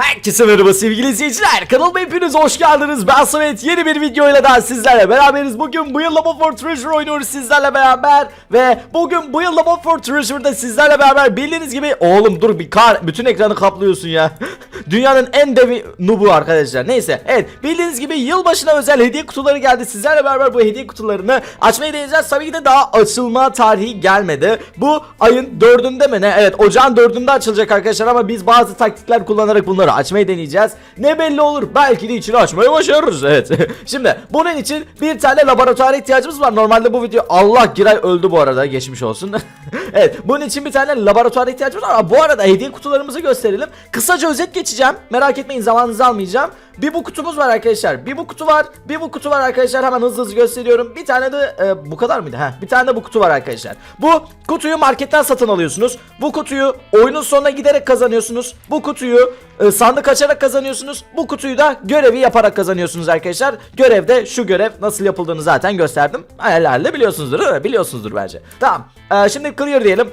Herkese merhaba sevgili izleyiciler. Kanalıma hepiniz hoş geldiniz. Ben Samet. Yeni bir videoyla daha sizlerle beraberiz. Bugün bu yıl Love for Treasure oynuyoruz sizlerle beraber. Ve bugün bu yıl Love for Treasure'da sizlerle beraber bildiğiniz gibi oğlum dur bir kar bütün ekranı kaplıyorsun ya. Dünyanın en devi nubu arkadaşlar. Neyse evet. Bildiğiniz gibi yılbaşına özel hediye kutuları geldi. Sizlerle beraber bu hediye kutularını açmayı deneyeceğiz tabii ki de daha açılma tarihi gelmedi. Bu ayın dördünde mi ne? Evet ocağın dördünde açılacak arkadaşlar ama biz bazı taktikler kullanarak bunları açmayı deneyeceğiz. Ne belli olur belki de içini açmayı başarırız evet. Şimdi bunun için bir tane laboratuvara ihtiyacımız var. Normalde bu video Allah Giray öldü bu arada geçmiş olsun. evet bunun için bir tane laboratuvara ihtiyacımız var. Bu arada hediye kutularımızı gösterelim. Kısaca özet geçeceğim. Merak etmeyin zamanınızı almayacağım. Bir bu kutumuz var arkadaşlar. Bir bu kutu var. Bir bu kutu var arkadaşlar. Hemen hızlı hızlı gösteriyorum. Bir tane de e, bu kadar mıydı? Heh, bir tane de bu kutu var arkadaşlar. Bu kutuyu marketten satın alıyorsunuz. Bu kutuyu oyunun sonuna giderek kazanıyorsunuz. Bu kutuyu e, sandık açarak kazanıyorsunuz. Bu kutuyu da görevi yaparak kazanıyorsunuz arkadaşlar. Görevde şu görev nasıl yapıldığını zaten gösterdim. Herhalde biliyorsunuzdur? Biliyorsunuzdur bence. Tamam. E, şimdi clear diyelim.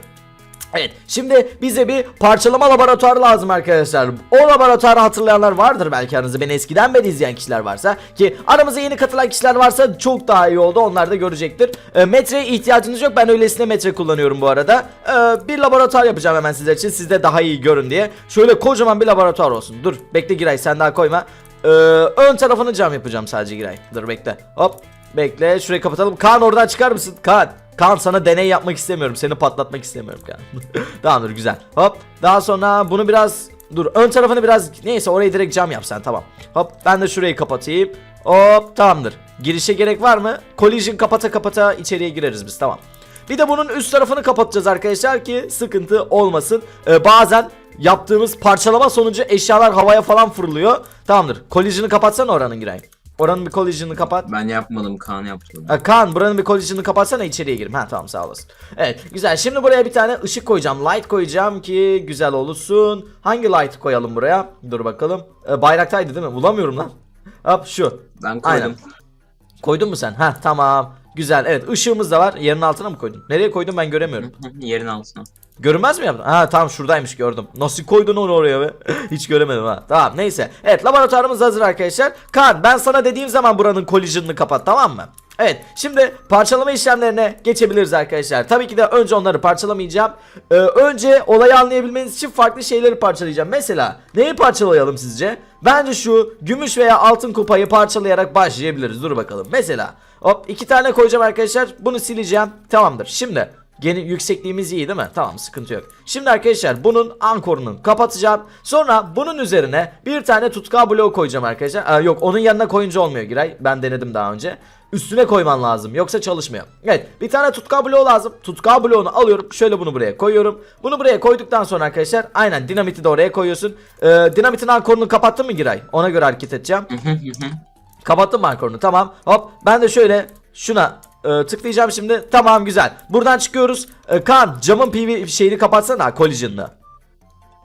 Evet şimdi bize bir parçalama laboratuvarı lazım arkadaşlar. O laboratuvarı hatırlayanlar vardır belki aranızda beni eskiden beri izleyen kişiler varsa ki aramıza yeni katılan kişiler varsa çok daha iyi oldu onlar da görecektir. E, metreye ihtiyacınız yok ben öylesine metre kullanıyorum bu arada. E, bir laboratuvar yapacağım hemen sizler için siz de daha iyi görün diye. Şöyle kocaman bir laboratuvar olsun. Dur bekle Giray sen daha koyma. E, ön tarafını cam yapacağım sadece Giray. Dur bekle hop bekle şurayı kapatalım. Kaan oradan çıkar mısın? Kaan. Kaan sana deney yapmak istemiyorum. Seni patlatmak istemiyorum Kaan. Tamamdır güzel. Hop. Daha sonra bunu biraz dur ön tarafını biraz neyse orayı direkt cam yapsan tamam. Hop ben de şurayı kapatayım. Hop tamamdır. Girişe gerek var mı? Collision kapata kapata içeriye gireriz biz tamam. Bir de bunun üst tarafını kapatacağız arkadaşlar ki sıkıntı olmasın. Ee, bazen yaptığımız parçalama sonucu eşyalar havaya falan fırlıyor. Tamamdır. Collision'ı kapatsana oranın Giray. Oranın bir collision'ı kapat. Ben yapmadım Kaan yaptı. Ha, Kaan buranın bir collision'ı kapatsana içeriye girim. Ha tamam sağ olasın. Evet güzel. Şimdi buraya bir tane ışık koyacağım. Light koyacağım ki güzel olsun. Hangi light koyalım buraya? Dur bakalım. Ee, bayraktaydı değil mi? Bulamıyorum lan. Hop şu. Ben Aynen. koydum. Koydun mu sen? Ha tamam. Güzel. Evet ışığımız da var. Yerin altına mı koydun? Nereye koydun ben göremiyorum. Yerin altına. Görünmez mi yaptın? Ha tamam şuradaymış gördüm. Nasıl koydun onu oraya be? Hiç göremedim ha. Tamam neyse. Evet laboratuvarımız hazır arkadaşlar. Kaan ben sana dediğim zaman buranın collision'ını kapat tamam mı? Evet şimdi parçalama işlemlerine geçebiliriz arkadaşlar. Tabii ki de önce onları parçalamayacağım. Ee, önce olayı anlayabilmeniz için farklı şeyleri parçalayacağım. Mesela neyi parçalayalım sizce? Bence şu gümüş veya altın kupayı parçalayarak başlayabiliriz. Dur bakalım. Mesela hop iki tane koyacağım arkadaşlar. Bunu sileceğim. Tamamdır. Şimdi Gene yüksekliğimiz iyi değil mi? Tamam sıkıntı yok. Şimdi arkadaşlar bunun ankorunu kapatacağım. Sonra bunun üzerine bir tane tutkal bloğu koyacağım arkadaşlar. Aa, yok onun yanına koyunca olmuyor Giray. Ben denedim daha önce. Üstüne koyman lazım yoksa çalışmıyor. Evet bir tane tutkal bloğu lazım. Tutkal bloğunu alıyorum. Şöyle bunu buraya koyuyorum. Bunu buraya koyduktan sonra arkadaşlar aynen dinamiti de oraya koyuyorsun. Ee, dinamitin ankorunu kapattın mı Giray? Ona göre hareket edeceğim. Kapattım mı ankorunu tamam. Hop ben de şöyle şuna e, tıklayacağım şimdi. Tamam güzel. Buradan çıkıyoruz. E, Kaan camın PV şeyini kapatsana collision'ını.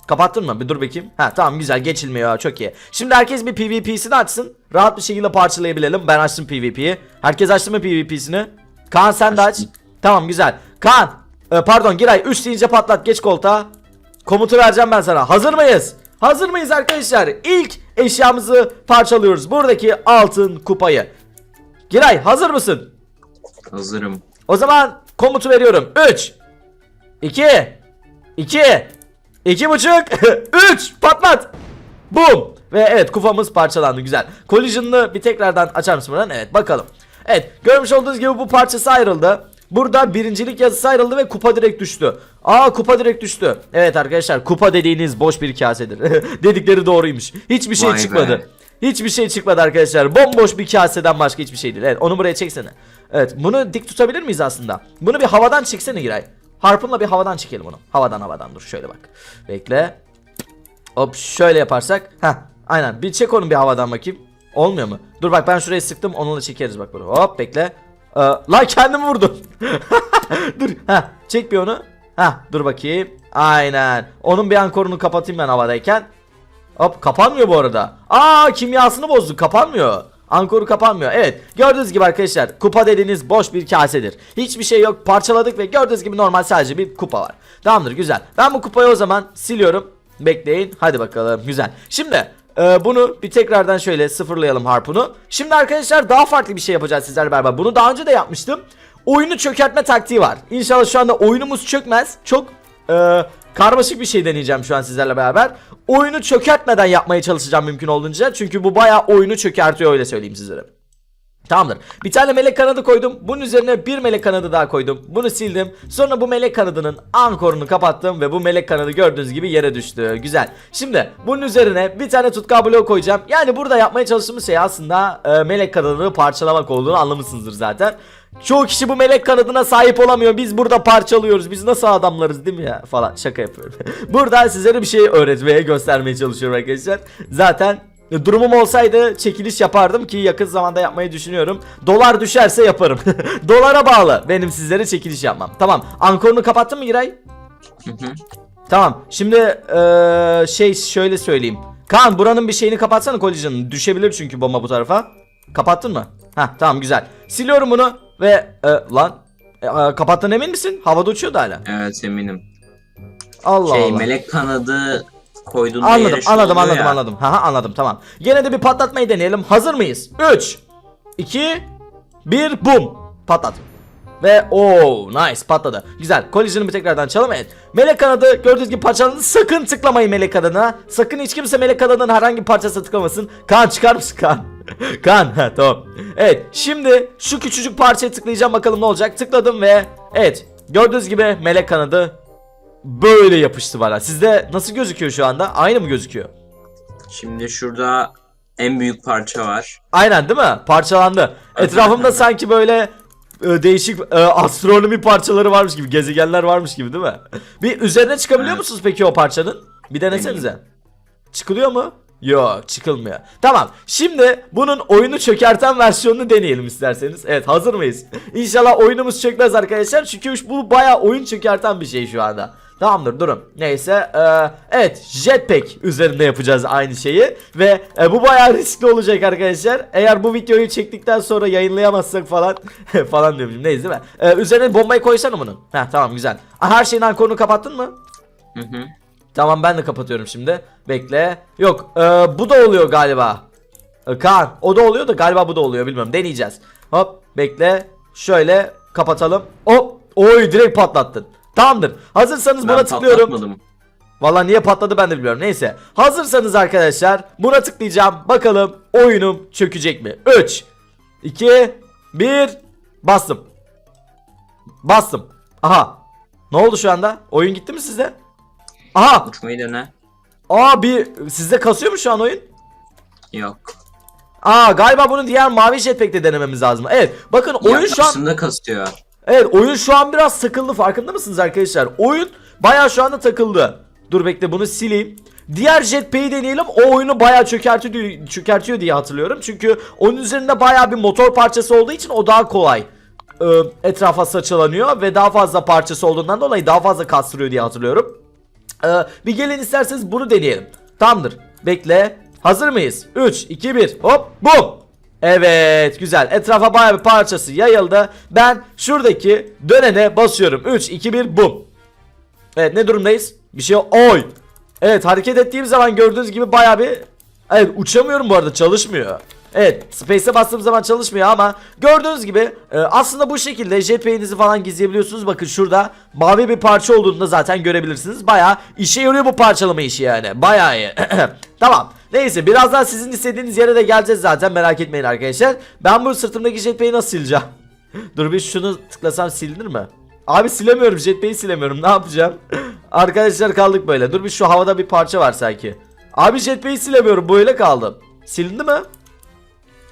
Kapattın mı? Bir dur bakayım. Ha tamam güzel geçilmiyor çok iyi. Şimdi herkes bir PvP'sini açsın. Rahat bir şekilde parçalayabilelim. Ben açtım PvP'yi. Herkes açtı mı PvP'sini? Kaan sen de aç. Tamam güzel. Kaan e, pardon Giray 3 deyince patlat geç koltuğa. Komutu vereceğim ben sana. Hazır mıyız? Hazır mıyız arkadaşlar? İlk eşyamızı parçalıyoruz. Buradaki altın kupayı. Giray hazır mısın? Hazırım. O zaman komutu veriyorum. 3 2 2 2 buçuk 3 patlat. Bum. Ve evet kufamız parçalandı güzel. Collision'lı bir tekrardan açar mısın buradan? Evet bakalım. Evet görmüş olduğunuz gibi bu parçası ayrıldı. Burada birincilik yazısı ayrıldı ve kupa direkt düştü. Aa kupa direkt düştü. Evet arkadaşlar kupa dediğiniz boş bir kasedir. Dedikleri doğruymuş. Hiçbir şey Vay be. Hiçbir şey çıkmadı arkadaşlar. Bomboş bir kaseden başka hiçbir şey değil. Evet onu buraya çeksene. Evet bunu dik tutabilir miyiz aslında? Bunu bir havadan çeksene Giray. Harpunla bir havadan çekelim onu. Havadan havadan dur şöyle bak. Bekle. Hop şöyle yaparsak. Heh aynen bir çek onu bir havadan bakayım. Olmuyor mu? Dur bak ben şuraya sıktım onunla çekeriz bak bunu. Hop bekle. Ee, lan kendimi vurdum. dur. Heh çek bir onu. Heh dur bakayım. Aynen. Onun bir ankorunu kapatayım ben havadayken. Hop kapanmıyor bu arada. Aa kimyasını bozdu kapanmıyor. Ankoru kapanmıyor. Evet gördüğünüz gibi arkadaşlar kupa dediğiniz boş bir kasedir. Hiçbir şey yok parçaladık ve gördüğünüz gibi normal sadece bir kupa var. Tamamdır güzel. Ben bu kupayı o zaman siliyorum. Bekleyin. Hadi bakalım. Güzel. Şimdi e, bunu bir tekrardan şöyle sıfırlayalım harpunu. Şimdi arkadaşlar daha farklı bir şey yapacağız sizlerle beraber. Bunu daha önce de yapmıştım. Oyunu çökertme taktiği var. İnşallah şu anda oyunumuz çökmez. Çok e, karmaşık bir şey deneyeceğim şu an sizlerle beraber. Oyunu çökertmeden yapmaya çalışacağım mümkün olduğunca. Çünkü bu bayağı oyunu çökertiyor öyle söyleyeyim sizlere. Tamamdır. Bir tane melek kanadı koydum. Bunun üzerine bir melek kanadı daha koydum. Bunu sildim. Sonra bu melek kanadının ankorunu kapattım ve bu melek kanadı gördüğünüz gibi yere düştü. Güzel. Şimdi bunun üzerine bir tane tutkal bloğu koyacağım. Yani burada yapmaya çalıştığımız şey aslında e, melek kanadını parçalamak olduğunu anlamışsınızdır zaten. Çoğu kişi bu melek kanadına sahip olamıyor. Biz burada parçalıyoruz. Biz nasıl adamlarız değil mi ya? Falan şaka yapıyorum. burada sizlere bir şey öğretmeye, göstermeye çalışıyorum arkadaşlar. Zaten Durumum olsaydı çekiliş yapardım ki yakın zamanda yapmayı düşünüyorum. Dolar düşerse yaparım. Dolara bağlı benim sizlere çekiliş yapmam. Tamam. Ankorunu kapattın mı Giray? Tamam. Şimdi eee, şey şöyle söyleyeyim. Kaan buranın bir şeyini kapatsana kolicanın. Düşebilir çünkü bomba bu tarafa. Kapattın mı? Ha tamam güzel. Siliyorum bunu ve e, lan e, e, kapattın emin misin? Havada uçuyordu hala. Evet eminim. Allah şey Allah. melek kanadı koyduğunda Anladım yere anladım anladım ya. anladım. Haha anladım tamam. Gene de bir patlatmayı deneyelim. Hazır mıyız? 3 2 1 bum. Patlat. Ve o nice patladı. Güzel. Kolizyonu bir tekrardan açalım. Evet. Melek kanadı gördüğünüz gibi parçalandı. Sakın tıklamayın melek kanadına. Sakın hiç kimse melek kanadının herhangi bir parçasına tıklamasın. Kan çıkar mısın kan? kan. Ha, tamam. Evet. Şimdi şu küçücük parçaya tıklayacağım bakalım ne olacak. Tıkladım ve evet. Gördüğünüz gibi melek kanadı böyle yapıştı bana. Sizde nasıl gözüküyor şu anda? Aynı mı gözüküyor? Şimdi şurada en büyük parça var. Aynen değil mi? Parçalandı. Etrafımda sanki böyle e, değişik e, astronomi parçaları varmış gibi, gezegenler varmış gibi değil mi? Bir üzerine çıkabiliyor Evet. musunuz peki o parçanın? Bir denesenize. Çıkılıyor mu? Yok çıkılmıyor. Tamam şimdi bunun oyunu çökerten versiyonunu deneyelim isterseniz. Evet hazır mıyız? İnşallah oyunumuz çökmez arkadaşlar. Çünkü bu baya oyun çökerten bir şey şu anda. Tamamdır durun. Neyse eee, evet jetpack üzerinde yapacağız aynı şeyi. Ve e, bu bayağı riskli olacak arkadaşlar. Eğer bu videoyu çektikten sonra yayınlayamazsak falan falan diyormuşum neyse değil mi? Eee, üzerine bombayı koysana bunun. Heh tamam güzel. Her şeyin ankorunu kapattın mı? Hı hı. Tamam ben de kapatıyorum şimdi. Bekle. Yok e, bu da oluyor galiba. E, Kaan o da oluyor da galiba bu da oluyor bilmiyorum deneyeceğiz. Hop bekle. Şöyle kapatalım. Hop. Oy direkt patlattın. Tamamdır. Hazırsanız buna Ben tıklıyorum. patlatmadım. Valla niye patladı ben de bilmiyorum. Neyse. Hazırsanız arkadaşlar buna tıklayacağım. Bakalım oyunum çökecek mi? 3 2 1 Bastım. Bastım. Aha. Ne oldu şu anda? Oyun gitti mi sizde? Aha. Uçmayı dene. Aa bir sizde kasıyor mu şu an oyun? Yok. Aa galiba bunu diğer mavi jetpack'te denememiz lazım. Evet bakın oyun şu an Yaklaştığında kasıyor. Evet oyun şu an biraz takıldı farkında mısınız arkadaşlar? Oyun bayağı şu anda takıldı. Dur bekle bunu sileyim. Diğer jetpack'i deneyelim. O oyunu bayağı çökertiyor, çökertiyor diye hatırlıyorum. Çünkü onun üzerinde bayağı bir motor parçası olduğu için o daha kolay e, etrafa saçılanıyor ve daha fazla parçası olduğundan dolayı daha fazla kastırıyor diye hatırlıyorum. Ee, bir gelin isterseniz bunu deneyelim. Tamamdır. Bekle. Hazır mıyız? 3, 2, 1. Hop. Bum. Evet. Güzel. Etrafa bayağı bir parçası yayıldı. Ben şuradaki dönene basıyorum. 3, 2, 1. Bum. Evet ne durumdayız? Bir şey. Oy. Evet hareket ettiğim zaman gördüğünüz gibi bayağı bir... Evet uçamıyorum bu arada çalışmıyor. Evet Space'e bastığım zaman çalışmıyor ama gördüğünüz gibi e, aslında bu şekilde jetpack'inizi falan gizleyebiliyorsunuz. Bakın şurada mavi bir parça olduğunu da zaten görebilirsiniz. Bayağı işe yarıyor bu parçalama işi yani. Bayağı iyi. tamam. Neyse birazdan sizin istediğiniz yere de geleceğiz zaten merak etmeyin arkadaşlar. Ben bu sırtımdaki jetpack'i nasıl sileceğim? Dur bir şunu tıklasam silinir mi? Abi silemiyorum jetpack'i silemiyorum ne yapacağım? Arkadaşlar kaldık böyle. Dur bir şu havada bir parça var sanki. Abi jetpack'i silemiyorum böyle kaldım. Silindi mi?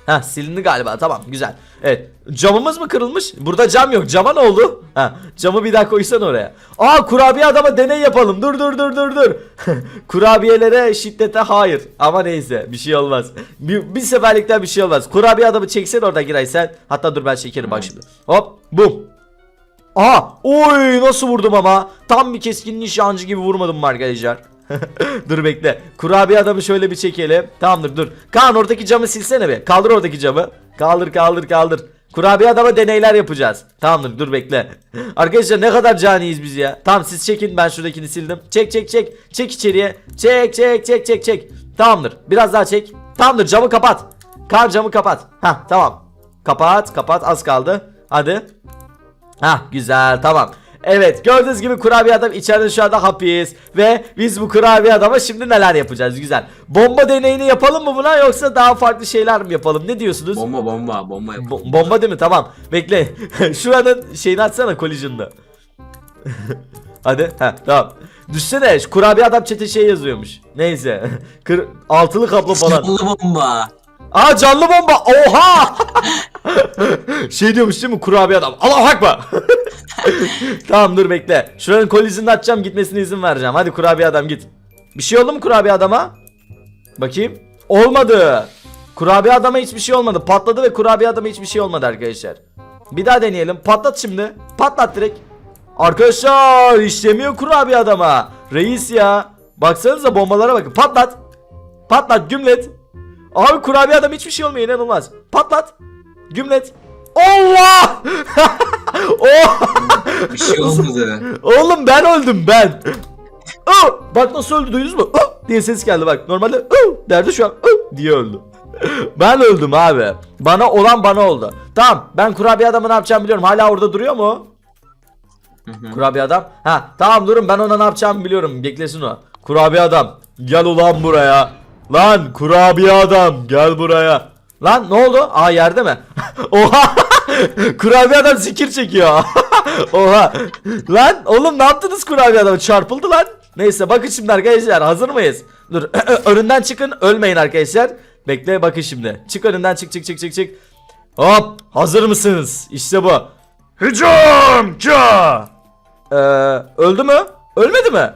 Heh silindi galiba tamam güzel. Evet camımız mı kırılmış? Burada cam yok cama ne oldu? Ha camı bir daha koysan oraya. Aa kurabiye adama deney yapalım dur dur dur dur dur. Kurabiyelere şiddete hayır. Ama neyse bir şey olmaz. Bir, bir seferlikten bir şey olmaz. Kurabiye adamı çeksen orada Giray sen. Hatta dur ben çekerim bak şimdi. Hop bum. Aha oy nasıl vurdum ama. Tam bir keskin nişancı gibi vurmadım mı arkadaşlar? dur bekle. Kurabiye adamı şöyle bir çekelim. Tamamdır dur. Kaan oradaki camı silsene be. Kaldır oradaki camı. Kaldır kaldır kaldır. Kurabiye adama deneyler yapacağız. Tamamdır dur bekle. Arkadaşlar ne kadar caniyiz biz ya. Tamam siz çekin ben şuradakini sildim. Çek çek çek. Çek içeriye. Çek çek çek çek çek. Tamamdır. Biraz daha çek. Tamamdır camı kapat. Kar camı kapat. Hah tamam. Kapat kapat az kaldı. Hadi. Hah güzel tamam. Evet gördüğünüz gibi kurabiye adam içeride şu anda hapis Ve biz bu kurabiye adama şimdi neler yapacağız güzel Bomba deneyini yapalım mı buna yoksa daha farklı şeyler mi yapalım ne diyorsunuz? Bomba bomba bomba yap. Bo- bomba değil mi? Tamam. Bekle. Şuranın şeyini açsana collision'da. Hadi. Ha tamam. Düşsene kurabiye adam çete şey yazıyormuş. Neyse. Kır altılı kablo falan. Canlı bomba. Aa canlı bomba. Oha! şey diyormuş değil mi kurabiye adam? Allah akbar. tamam dur bekle. Şuranın collision'ını açacağım gitmesine izin vereceğim. Hadi kurabiye adam git. Bir şey oldu mu kurabiye adama? Bakayım. Olmadı. Kurabiye adama hiçbir şey olmadı. Patladı ve kurabiye adama hiçbir şey olmadı arkadaşlar. Bir daha deneyelim. Patlat şimdi. Patlat direkt. Arkadaşlar işlemiyor kurabiye adama. Reis ya. Baksanıza bombalara bakın. Patlat. Patlat gümlet. Abi kurabiye adam hiçbir şey olmuyor inanılmaz. Patlat. Gümlet. Allah! oh! Bir şey olmadı. Oğlum ben öldüm ben. Oh! Bak nasıl öldü duydunuz mu? Oh! diye ses geldi bak. Normalde oh! derdi şu an oh! diye öldü. ben öldüm abi. Bana olan bana oldu. Tamam ben kurabiye adamı ne yapacağımı biliyorum. Hala orada duruyor mu? Hı hı. Kurabiye adam. Ha tamam durun ben ona ne yapacağımı biliyorum. Beklesin o. Kurabiye adam. Gel ulan buraya. Lan kurabiye adam gel buraya. Lan ne oldu? Aa yerde mi? Oha. kurabiye adam zikir çekiyor. Oha. Lan oğlum ne yaptınız kurabiye adamı? Çarpıldı lan. Neyse bakın şimdi arkadaşlar hazır mıyız? Dur önünden çıkın ölmeyin arkadaşlar. Bekle bakın şimdi. Çık önünden çık çık çık çık çık. Hop hazır mısınız? İşte bu. Hücumca. Ee, öldü mü? Ölmedi mi?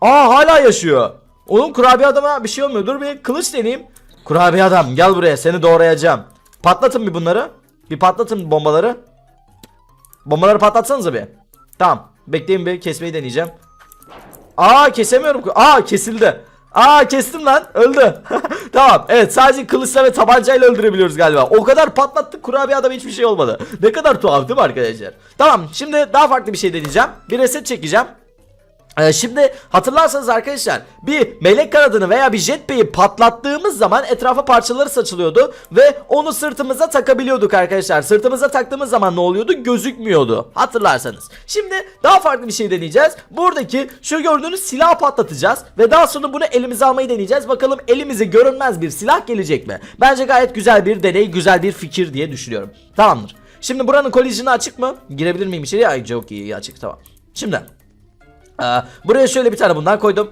Aa hala yaşıyor. Oğlum kurabiye adama bir şey olmuyor. Dur bir kılıç deneyeyim. Kurabiye adam gel buraya seni doğrayacağım. Patlatın bir bunları. Bir patlatın bombaları. Bombaları patlatsanıza bir. Tamam. Bekleyin bir kesmeyi deneyeceğim. Aa kesemiyorum. Aa kesildi. Aa kestim lan. Öldü. tamam. Evet sadece kılıçla ve tabancayla öldürebiliyoruz galiba. O kadar patlattık kurabiye adam hiçbir şey olmadı. Ne kadar tuhaf değil mi arkadaşlar? Tamam şimdi daha farklı bir şey deneyeceğim. Bir reset çekeceğim. Ee, şimdi hatırlarsanız arkadaşlar bir melek kanadını veya bir jetpack'i patlattığımız zaman etrafa parçaları saçılıyordu ve onu sırtımıza takabiliyorduk arkadaşlar. Sırtımıza taktığımız zaman ne oluyordu? Gözükmüyordu. Hatırlarsanız. Şimdi daha farklı bir şey deneyeceğiz. Buradaki şu gördüğünüz silahı patlatacağız ve daha sonra bunu elimize almayı deneyeceğiz. Bakalım elimize görünmez bir silah gelecek mi? Bence gayet güzel bir deney, güzel bir fikir diye düşünüyorum. Tamamdır. Şimdi buranın collision'ı açık mı? Girebilir miyim içeriye? Ay çok iyi açık tamam. Şimdi ee, buraya şöyle bir tane bundan koydum.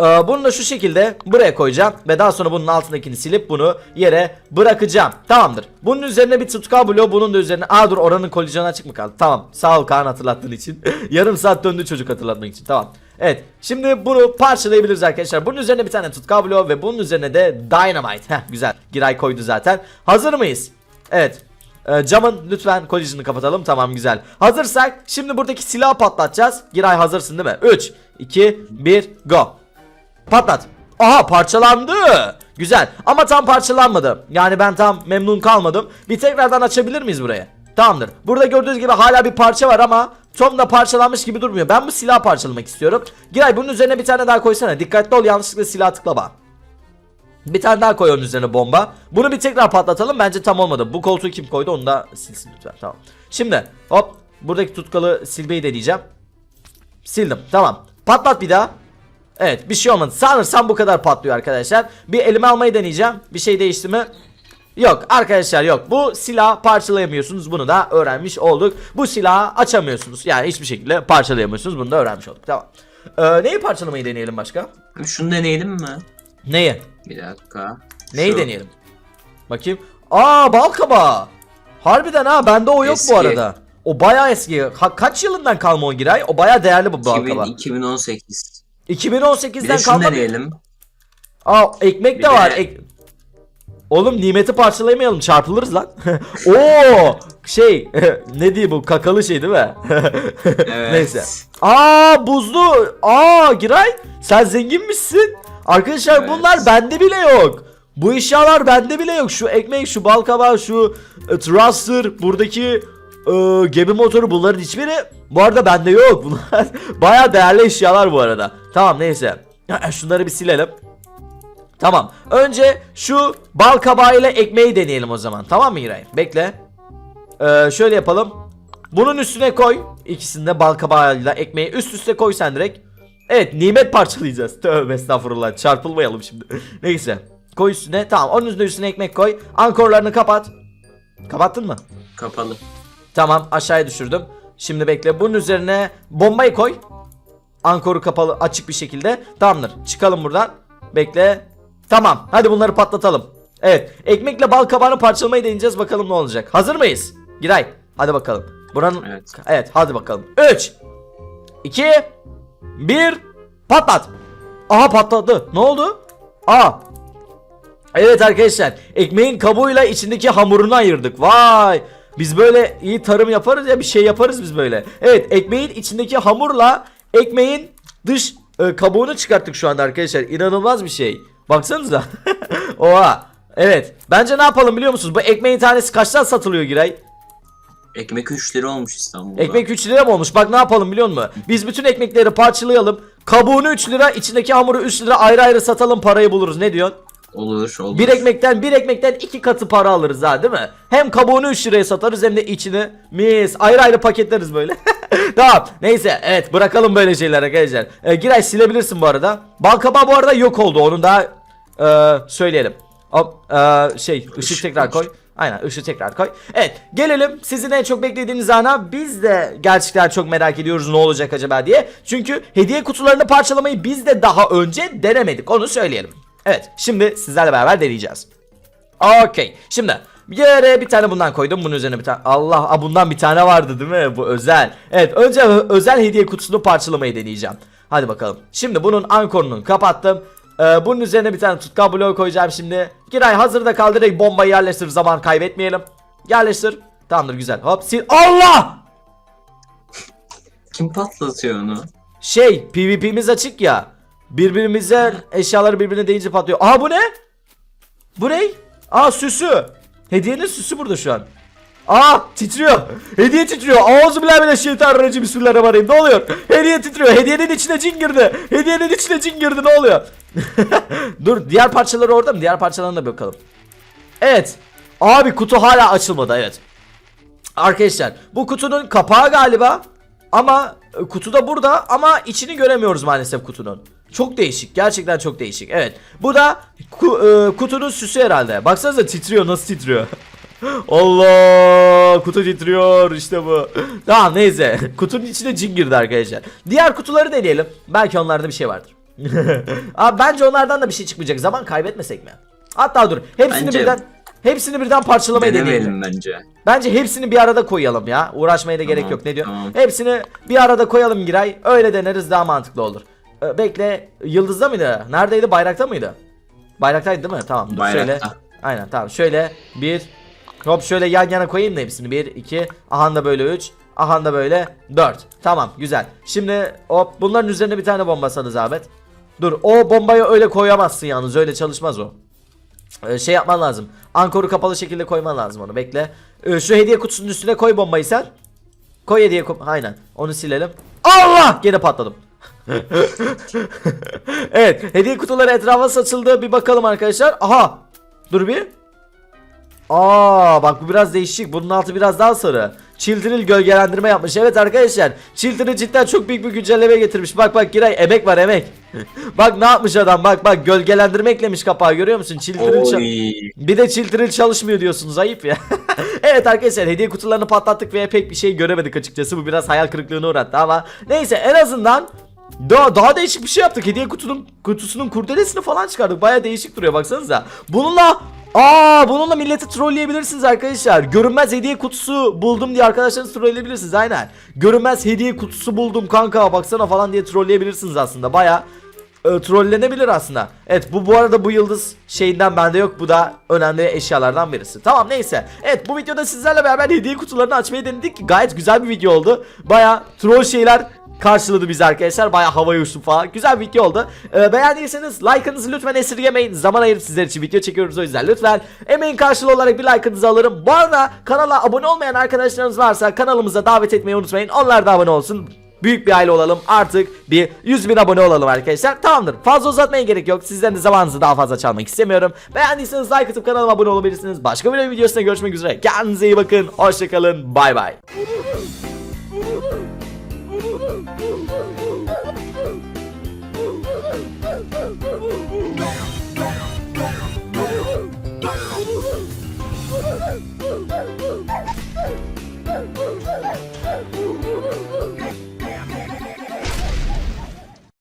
Ee, bunu da şu şekilde buraya koyacağım ve daha sonra bunun altındakini silip bunu yere bırakacağım. Tamamdır. Bunun üzerine bir tutkal bloğu bunun da üzerine. Aa dur oranın kolizyonu açık mı kaldı? Tamam. Sağ ol Kaan hatırlattığın için. Yarım saat döndü çocuk hatırlatmak için. Tamam. Evet. Şimdi bunu parçalayabiliriz arkadaşlar. Bunun üzerine bir tane tutkal bloğu ve bunun üzerine de dynamite. Heh güzel. Giray koydu zaten. Hazır mıyız? Evet. Ee, camın lütfen kolizyonu kapatalım. Tamam güzel. Hazırsak şimdi buradaki silahı patlatacağız. Giray hazırsın değil mi? 3, 2, 1, go. Patlat. Aha parçalandı. Güzel. Ama tam parçalanmadı. Yani ben tam memnun kalmadım. Bir tekrardan açabilir miyiz burayı? Tamamdır. Burada gördüğünüz gibi hala bir parça var ama tam da parçalanmış gibi durmuyor. Ben bu silahı parçalamak istiyorum. Giray bunun üzerine bir tane daha koysana. Dikkatli ol yanlışlıkla silah tıklama. Bir tane daha koy onun üzerine bomba. Bunu bir tekrar patlatalım. Bence tam olmadı. Bu koltuğu kim koydu onu da silsin lütfen. Tamam. Şimdi hop buradaki tutkalı silmeyi deneyeceğim. Sildim. Tamam. Patlat bir daha. Evet bir şey olmadı. Sanırsam bu kadar patlıyor arkadaşlar. Bir elime almayı deneyeceğim. Bir şey değişti mi? Yok arkadaşlar yok. Bu silah parçalayamıyorsunuz. Bunu da öğrenmiş olduk. Bu silahı açamıyorsunuz. Yani hiçbir şekilde parçalayamıyorsunuz. Bunu da öğrenmiş olduk. Tamam. Ee, neyi parçalamayı deneyelim başka? Şunu deneyelim mi? Neyi? Bir dakika. Neyi Şu. deneyelim? Bakayım. Aa bal kabağı. Harbiden ha bende o yok Eski. bu arada. O bayağı eski. Ha, kaç yılından kalma o Giray? O bayağı değerli bu bal 2000, kabağı. 2018. Bir 2018'den de şunu kalma. deneyelim. Aa ekmek Bir de de- var. Ek... Oğlum nimeti parçalayamayalım çarpılırız lan. Oo şey ne diye bu kakalı şey değil mi? Evet. Neyse. Aa buzlu. Aa Giray sen zenginmişsin. Arkadaşlar Evet. bunlar bende bile yok. Bu eşyalar bende bile yok. Şu ekmek, şu bal kabağı, şu e, thruster, buradaki e, gemi motoru bunların hiçbiri bu arada bende yok. Bunlar baya değerli eşyalar bu arada. Tamam neyse. Şunları bir silelim. Tamam. Önce şu bal kabağıyla ekmeği deneyelim o zaman. Tamam mı İray? Bekle. Ee, şöyle yapalım. Bunun üstüne koy. İkisini de bal kabağıyla ekmeği üst üste koy sen direkt. Evet nimet parçalayacağız. Tövbe estağfurullah çarpılmayalım şimdi. Neyse. Koy üstüne. Tamam onun üstüne üstüne ekmek koy. Ankorlarını kapat. Kapattın mı? Kapalı. Tamam aşağıya düşürdüm. Şimdi bekle bunun üzerine bombayı koy. Ankoru kapalı açık bir şekilde. Tamamdır. Çıkalım buradan. Bekle. Tamam. Hadi bunları patlatalım. Evet. Ekmekle bal kabağını parçalamayı deneyeceğiz. Bakalım ne olacak. Hazır mıyız? Giray. Hadi bakalım. Buranın... Evet. Evet hadi bakalım. 3 2 1 Patlat. Aha patladı. Ne oldu? Aa. Evet arkadaşlar. Ekmeğin kabuğuyla içindeki hamurunu ayırdık. Vay. Biz böyle iyi tarım yaparız ya bir şey yaparız biz böyle. Evet ekmeğin içindeki hamurla ekmeğin dış e, kabuğunu çıkarttık şu anda arkadaşlar. İnanılmaz bir şey. Baksanıza. Oha. Evet. Bence ne yapalım biliyor musunuz? Bu ekmeğin tanesi kaçtan satılıyor Giray? Ekmek 3 lira olmuş İstanbul'da. Ekmek 3 lira mı olmuş? Bak ne yapalım biliyor musun? Biz bütün ekmekleri parçalayalım. Kabuğunu 3 lira, içindeki hamuru 3 lira ayrı ayrı satalım parayı buluruz. Ne diyorsun? Olur olur. Bir ekmekten bir ekmekten iki katı para alırız ha değil mi? Hem kabuğunu 3 liraya satarız hem de içini mis ayrı ayrı paketleriz böyle. tamam neyse evet bırakalım böyle şeyler arkadaşlar. Ee, Giray silebilirsin bu arada. Bal kabağı bu arada yok oldu onu da e, söyleyelim. Hop, e, şey ışık tekrar koy. Aynen ışığı tekrar koy. Evet gelelim sizin en çok beklediğiniz ana biz de gerçekten çok merak ediyoruz ne olacak acaba diye. Çünkü hediye kutularını parçalamayı biz de daha önce denemedik onu söyleyelim. Evet şimdi sizlerle beraber deneyeceğiz. Okey şimdi bir yere bir tane bundan koydum bunun üzerine bir tane Allah aa, bundan bir tane vardı değil mi bu özel Evet önce özel hediye kutusunu parçalamayı deneyeceğim Hadi bakalım şimdi bunun ankorunu kapattım Ee, Bunun üzerine bir tane tutkal bloğu koyacağım şimdi. Giray hazırda kal direkt bombayı yerleştir zaman kaybetmeyelim. Yerleştir. Tamamdır güzel. Hop sil. Allah! Kim patlatıyor onu? Şey PvP'miz açık ya. Birbirimize eşyaları birbirine deyince patlıyor. Aa bu ne? Bu ne? Aa süsü. Hediyenin süsü burada şu an Aa titriyor Hediye titriyor Ağzı bile bile şeytan racim bismillahirrahmanirrahim Ne oluyor? Hediye titriyor Hediyenin içine cin girdi Hediyenin içine cin girdi ne oluyor? Dur diğer parçaları orada mı? Diğer parçalarına da bakalım Evet Abi kutu hala açılmadı evet Arkadaşlar bu kutunun kapağı galiba ama e, kutu da burada ama içini göremiyoruz maalesef kutunun. Çok değişik gerçekten çok değişik evet. Bu da ku- e, kutunun süsü herhalde. Baksanıza titriyor nasıl titriyor. Allah kutu titriyor işte bu. Tamam neyse kutunun içine cin girdi arkadaşlar. Diğer kutuları deneyelim. Belki onlarda bir şey vardır. Abi bence onlardan da bir şey çıkmayacak. Zaman kaybetmesek mi? Hatta dur. Hepsini Bence- birden hepsini birden parçalamayı deneyelim. Bence. Bence hepsini bir arada koyalım ya. Uğraşmaya da gerek Tamam, yok. Ne diyor? tamam. Hepsini bir arada koyalım Giray. Öyle deneriz daha mantıklı olur. Ee, bekle. Yıldızda mıydı? Neredeydi? Bayrakta mıydı? Bayraktaydı değil mi? Tamam. Dur Bayrakta. şöyle. Aynen tamam. Şöyle bir hop şöyle yan yana koyayım da hepsini. Bir, iki, ahan da böyle üç. Ahan da böyle dört. Tamam güzel. Şimdi hop bunların üzerine bir tane bomba sana zahmet. Dur o bombayı öyle koyamazsın yalnız. Öyle çalışmaz o. Ee, şey yapman lazım. Ankoru kapalı şekilde koyman lazım onu. Bekle. Ee, şu hediye kutusunun üstüne koy bombayı sen. Koy hediye kutu. Aynen. Onu silelim. Allah! Gene patladım. evet. Hediye kutuları etrafa saçıldı. Bir bakalım arkadaşlar. Aha. Dur bir. Aa bak bu biraz değişik. Bunun altı biraz daha sarı. Chiltril gölgelendirme yapmış. Evet arkadaşlar. Chiltril cidden çok büyük bir güncelleme getirmiş. Bak bak Giray emek var emek. bak ne yapmış adam. Bak bak gölgelendirme eklemiş kapağı görüyor musun? Oy. bir de Chiltril çalışmıyor diyorsunuz ayıp ya. evet arkadaşlar hediye kutularını patlattık ve pek bir şey göremedik açıkçası. Bu biraz hayal kırıklığına uğrattı ama neyse en azından daha, daha değişik bir şey yaptık. Hediye kutunun kutusunun kurdelesini falan çıkardık. Baya değişik duruyor baksanıza. Bununla Aa bununla milleti trolleyebilirsiniz arkadaşlar. Görünmez hediye kutusu buldum diye arkadaşlarınızı trolleyebilirsiniz aynen. Görünmez hediye kutusu buldum kanka baksana falan diye trolleyebilirsiniz aslında. Baya e, trollenebilir aslında. Evet bu bu arada bu yıldız şeyinden bende yok. Bu da önemli eşyalardan birisi. Tamam neyse. Evet bu videoda sizlerle beraber hediye kutularını açmayı denedik. Gayet güzel bir video oldu. Baya troll şeyler karşıladı bizi arkadaşlar. Bayağı havaya uçtum falan. Güzel video oldu. Ee, beğendiyseniz like'ınızı lütfen esirgemeyin. Zaman ayırıp sizler için video çekiyoruz o yüzden lütfen emeğin karşılığı olarak bir like'ınızı alırım. Bu arada kanala abone olmayan arkadaşlarınız varsa kanalımıza davet etmeyi unutmayın. Onlar da abone olsun. Büyük bir aile olalım artık bir 100 bin abone olalım arkadaşlar Tamamdır fazla uzatmaya gerek yok Sizlerin de zamanınızı daha fazla çalmak istemiyorum Beğendiyseniz like atıp kanalıma abone olabilirsiniz Başka bir videosunda görüşmek üzere Kendinize iyi bakın Hoşçakalın bay bay Woo!